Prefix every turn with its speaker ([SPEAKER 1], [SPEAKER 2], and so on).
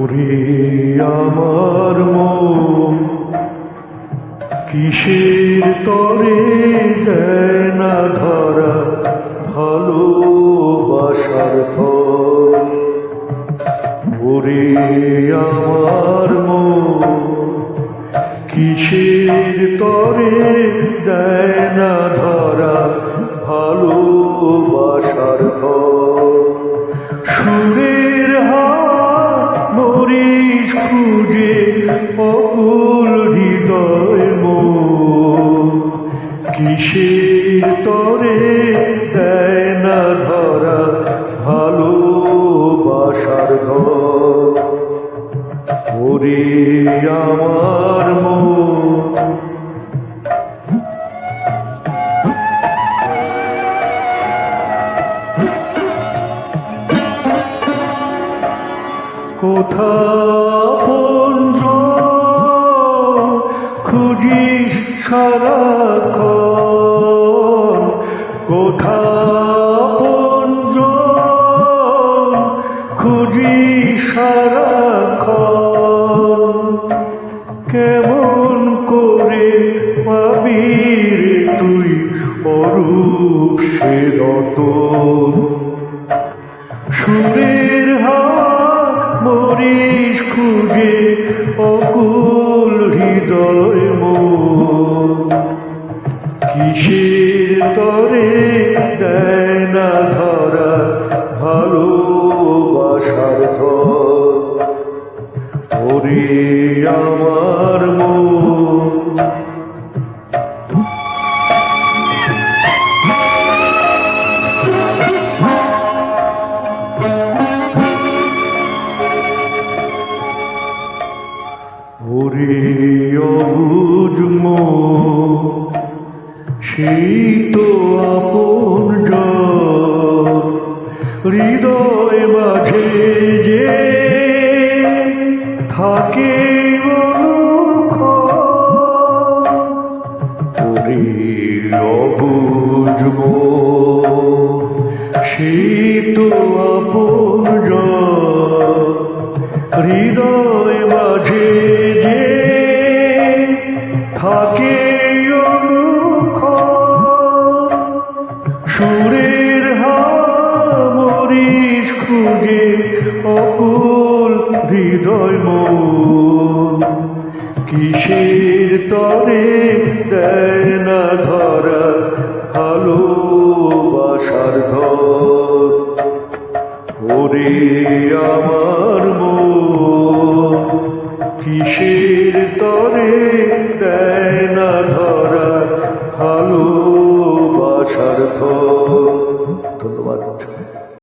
[SPEAKER 1] ওরে আমার মন, কিসের তরে দেয় না ধরা ভালোবাসার ফল? ওরে আমার মন, কিসের তরে দেয় খুঁজে অকুল হৃদয় মন কিসের তরে দেয় না ধরা ভালোবাসার ঘর? ওরে আমার মন কোথা পঞ্জ খুঁজিস সারাক্ষণ কোথা পঞ্জ খুঁজিস সারাক্ষণ কেমন করে পাবি তুই অরূপ সে রতন? খুঁজে অকুল হৃদয় মো কিসের তরে দেয় না ধরা ভালো বাসার ওরে আমার ওরে অবুজ মন, সেই তো আপন হৃদয় মাঝে যে থাকে অনুক্ষণ। ওরে অবুজ সেই তো আপন থাকে অনুখ। সুরের হামরিস খুঁজে অকুল হৃদয় কিসের তরে দেয় না ধরা ভালোবাসার